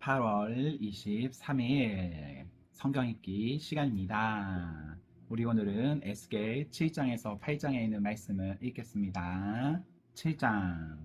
8월 23일 성경 읽기 시간입니다. 우리 오늘은 에스겔 7장에서 8장에 있는 말씀을 읽겠습니다. 7장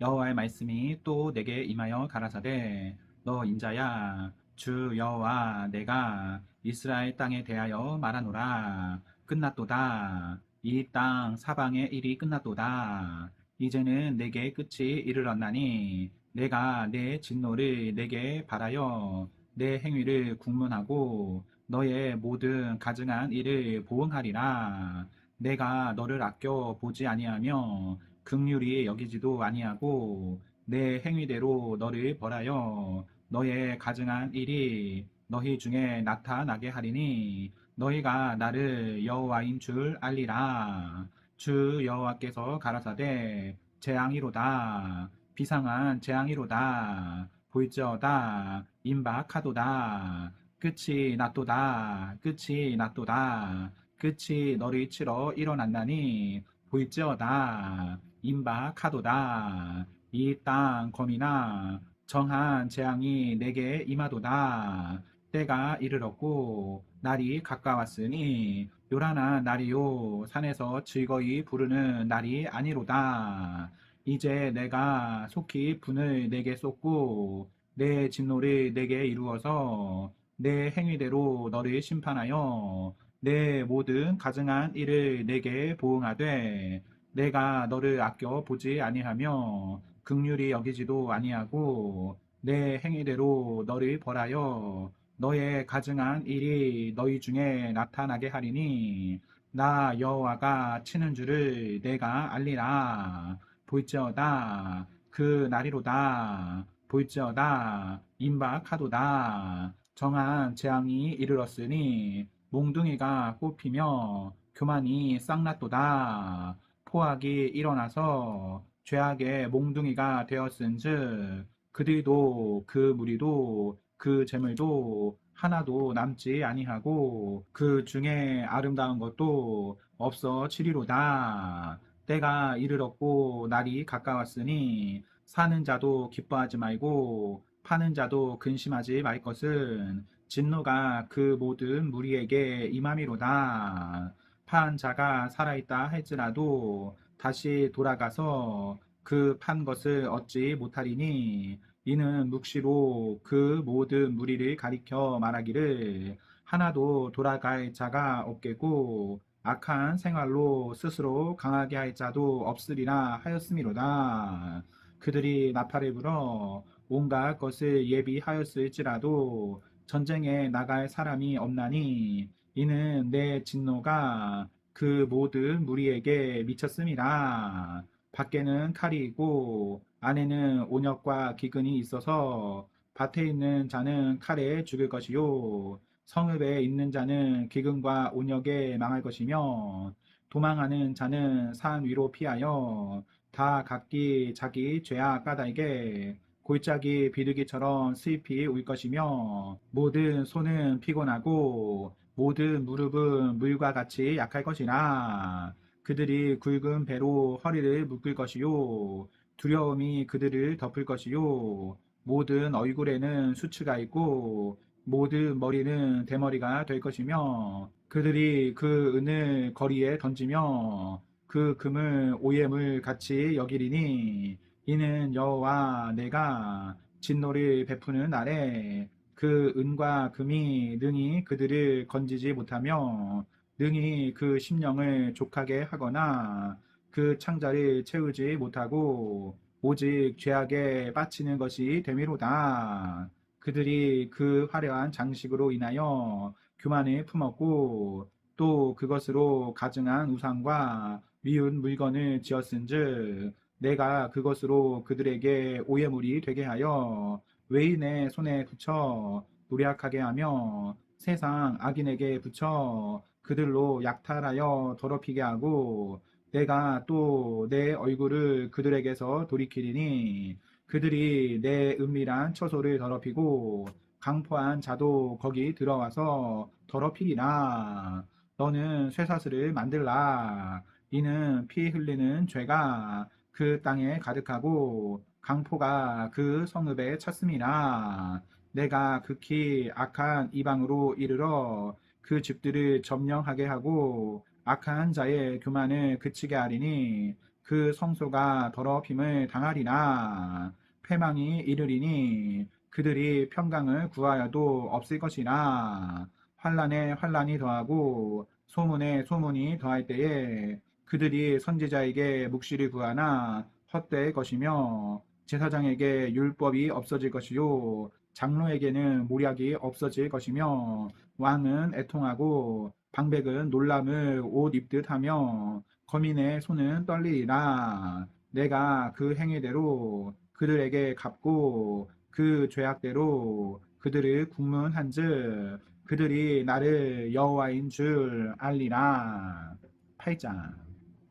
여호와의 말씀이 또 내게 임하여 가라사대 너 인자야 주 여호와 내가 이스라엘 땅에 대하여 말하노라 끝났도다 이 땅 사방의 일이 끝났도다 이제는 내게 끝이 이르렀나니 내가 내 진노를 내게 바라여 내 행위를 국문하고 너의 모든 가증한 일을 보응하리라. 내가 너를 아껴 보지 아니하며 극률이 여기지도 아니하고 내 행위대로 너를 벌하여 너의 가증한 일이 너희 중에 나타나게 하리니 너희가 나를 여호와인 줄 알리라. 주 여호와께서 가라사대 재앙이로다. 비상한 재앙이로다. 볼지어다. 임박하도다. 끝이 났도다. 끝이 났도다. 끝이 너를 치러 일어났나니 볼지어다. 임박하도다. 이 땅 검이나 정한 재앙이 내게 임하도다. 때가 이르렀고 날이 가까웠으니 요란한 날이요 산에서 즐거이 부르는 날이 아니로다. 이제 내가 속히 분을 내게 쏟고 내 진노를 내게 이루어서 내 행위대로 너를 심판하여 내 모든 가증한 일을 내게 보응하되 내가 너를 아껴 보지 아니하며 극률이 여기지도 아니하고 내 행위대로 너를 벌하여 너의 가증한 일이 너희 중에 나타나게 하리니 나 여호와가 치는 줄을 내가 알리라 볼지어다 그 날이로다 볼지어다 임박하도다 정한 재앙이 이르렀으니 몽둥이가 뽑히며 교만이 쌍났도다 포악이 일어나서 죄악의 몽둥이가 되었은즉 그들도 그 무리도 그 재물도 하나도 남지 아니하고 그 중에 아름다운 것도 없어지리로다. 때가 이르렀고 날이 가까웠으니 사는 자도 기뻐하지 말고 파는 자도 근심하지 말 것은 진노가 그 모든 무리에게 임함이로다. 판 자가 살아있다 할지라도 다시 돌아가서 그 판 것을 얻지 못하리니 이는 묵시로 그 모든 무리를 가리켜 말하기를 하나도 돌아갈 자가 없겠고 악한 생활로 스스로 강하게 할 자도 없으리라 하였음이로다. 그들이 나팔을 불어 온갖 것을 예비하였을지라도 전쟁에 나갈 사람이 없나니 이는 내 진노가 그 모든 무리에게 미쳤음이라. 밖에는 칼이 있고 안에는 온역과 기근이 있어서 밭에 있는 자는 칼에 죽을 것이요 성읍에 있는 자는 기근과 온역에 망할 것이며 도망하는 자는 산 위로 피하여 다 각기 자기 죄악 까닭에 골짜기 비둘기처럼 슬피 울 것이며 모든 손은 피곤하고 모든 무릎은 물과 같이 약할 것이라. 그들이 굵은 배로 허리를 묶을 것이요 두려움이 그들을 덮을 것이요 모든 얼굴에는 수치가 있고 모든 머리는 대머리가 될 것이며 그들이 그 은을 거리에 던지며 그 금을 오예물 같이 여기리니 이는 여호와 내가 진노를 베푸는 날에 그 은과 금이 능히 그들을 건지지 못하며 능히 그 심령을 족하게 하거나 그 창자를 채우지 못하고 오직 죄악에 빠치는 것이 되미로다. 그들이 그 화려한 장식으로 인하여 교만을 품었고 또 그것으로 가증한 우상과 미운 물건을 지었은즉 내가 그것으로 그들에게 오해물이 되게 하여 외인의 손에 붙여 노력하게 하며 세상 악인에게 붙여 그들로 약탈하여 더럽히게 하고 내가 또 내 얼굴을 그들에게서 돌이키리니 그들이 내 은밀한 처소를 더럽히고 강포한 자도 거기 들어와서 더럽히리라. 너는 쇠사슬을 만들라. 이는 피 흘리는 죄가 그 땅에 가득하고 강포가 그 성읍에 찼음이라. 내가 극히 악한 이방으로 이르러 그 집들을 점령하게 하고 악한 자의 교만을 그치게 하리니 그 성소가 더럽힘을 당하리나 패망이 이르리니 그들이 평강을 구하여도 없을 것이나 환란에 환란이 더하고 소문에 소문이 더할 때에 그들이 선지자에게 묵시를 구하나 헛될 것이며 제사장에게 율법이 없어질 것이요 장로에게는 모략이 없어질 것이며 왕은 애통하고 방백은 놀람을 옷 입듯 하며 거민의 손은 떨리리라. 내가 그 행위대로 그들에게 갚고 그 죄악대로 그들을 국문한즉 그들이 나를 여호와인 줄 알리라. 8장.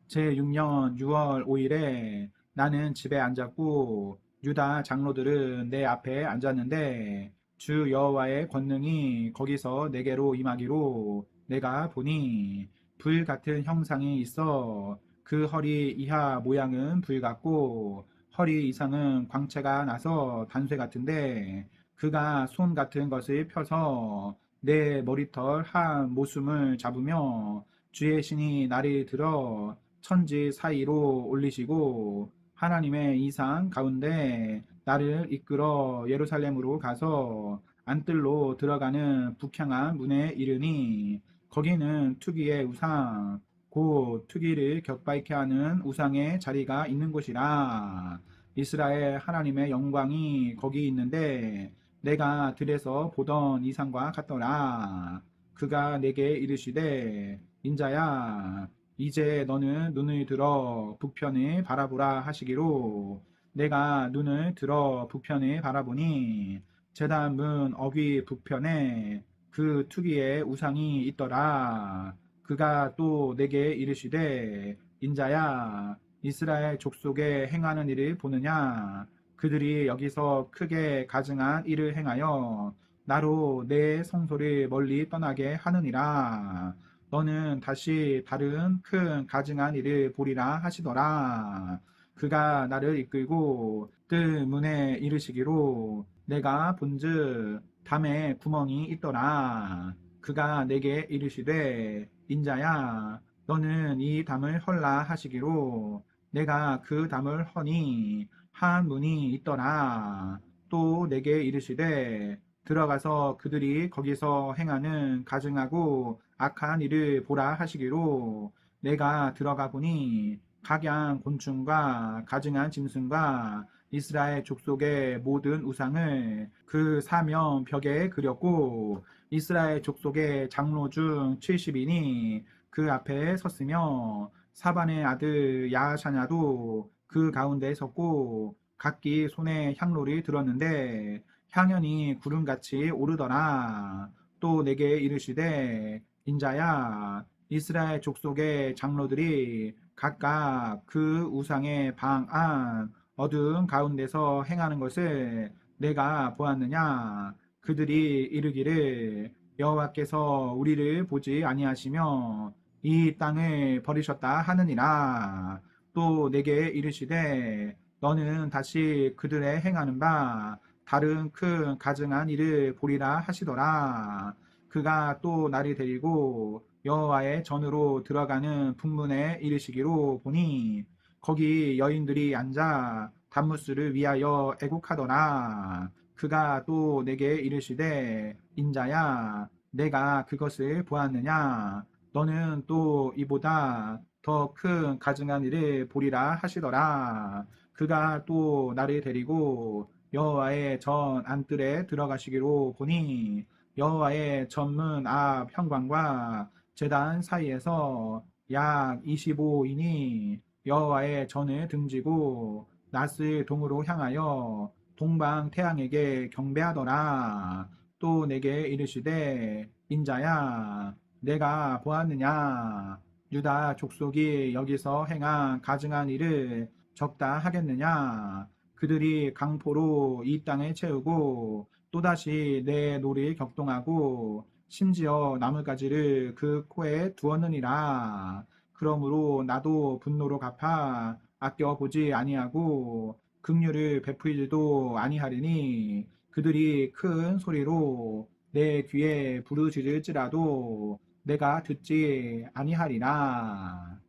제6년 6월 5일에 나는 집에 앉았고 유다 장로들은 내 앞에 앉았는데 주 여호와의 권능이 거기서 내게로 임하기로 내가 보니 불 같은 형상이 있어 그 허리 이하 모양은 불 같고 허리 이상은 광채가 나서 단쇠 같은데 그가 손 같은 것을 펴서 내 머리털 한 모숨을 잡으며 주의 신이 나를 들어 천지 사이로 올리시고 하나님의 이상 가운데 나를 이끌어 예루살렘으로 가서 안뜰로 들어가는 북향한 문에 이르니 거기는 투기의 우상 곧 투기를 격발케 하는 우상의 자리가 있는 곳이라. 이스라엘 하나님의 영광이 거기 있는데 내가 들에서 보던 이상과 같더라. 그가 내게 이르시되 인자야 이제 너는 눈을 들어 북편을 바라보라 하시기로. 내가 눈을 들어 북편을 바라보니 제단 문 어귀 북편에 그 투기의 우상이 있더라. 그가 또 내게 이르시되 인자야 이스라엘 족속에 행하는 일을 보느냐 그들이 여기서 크게 가증한 일을 행하여 나로 내 성소를 멀리 떠나게 하느니라. 너는 다시 다른 큰 가증한 일을 보리라 하시더라. 그가 나를 이끌고 뜰 문에 이르시기로 내가 본즉 담에 구멍이 있더라. 그가 내게 이르시되 인자야 너는 이 담을 헐라 하시기로 내가 그 담을 허니 한 문이 있더라. 또 내게 이르시되 들어가서 그들이 거기서 행하는 가증하고 악한 일을 보라 하시기로 내가 들어가 보니 각양 곤충과 가증한 짐승과 이스라엘 족속의 모든 우상을 그 사면 벽에 그렸고 이스라엘 족속의 장로 중 70인이 그 앞에 섰으며 사반의 아들 야샤냐도 그 가운데 섰고 각기 손에 향로를 들었는데 향연이 구름같이 오르더라. 또 내게 이르시되 인자야 이스라엘 족속의 장로들이 각각 그 우상의 방 안 어두운 가운데서 행하는 것을 내가 보았느냐 그들이 이르기를 여호와께서 우리를 보지 아니하시며 이 땅을 버리셨다 하느니라 또 내게 이르시되 너는 다시 그들의 행하는 바 다른 큰 가증한 일을 보리라 하시더라 그가 또 나를 데리고 여호와의 전으로 들어가는 북문에 이르시기로 보니 거기 여인들이 앉아 단무스를 위하여 애국하더라. 그가 또 내게 이르시되 인자야 내가 그것을 보았느냐 너는 또 이보다 더 큰 가증한 일을 보리라 하시더라. 그가 또 나를 데리고 여호와의 전 안뜰에 들어가시기로 보니 여호와의 전문 앞 현관과 제단 사이에서 약 25인이 여호와의 전을 등지고 낫을 동으로 향하여 동방 태양에게 경배하더라. 또 내게 이르시되 인자야 내가 보았느냐? 유다 족속이 여기서 행한 가증한 일을 적다 하겠느냐? 그들이 강포로 이 땅을 채우고 또다시 내 노를 격동하고 심지어 나뭇가지를 그 코에 두었느니라. 그러므로 나도 분노로 갚아 아껴 보지 아니하고 긍휼을 베풀지도 아니하리니 그들이 큰 소리로 내 귀에 부르짖을지라도 내가 듣지 아니하리라.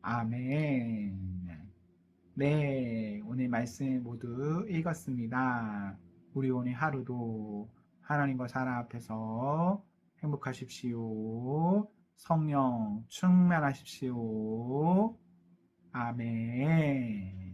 아멘. 네, 오늘 말씀 모두 읽었습니다. 우리 오늘 하루도 하나님과 사람 앞에서 행복하십시오. 성령 충만하십시오. 아멘.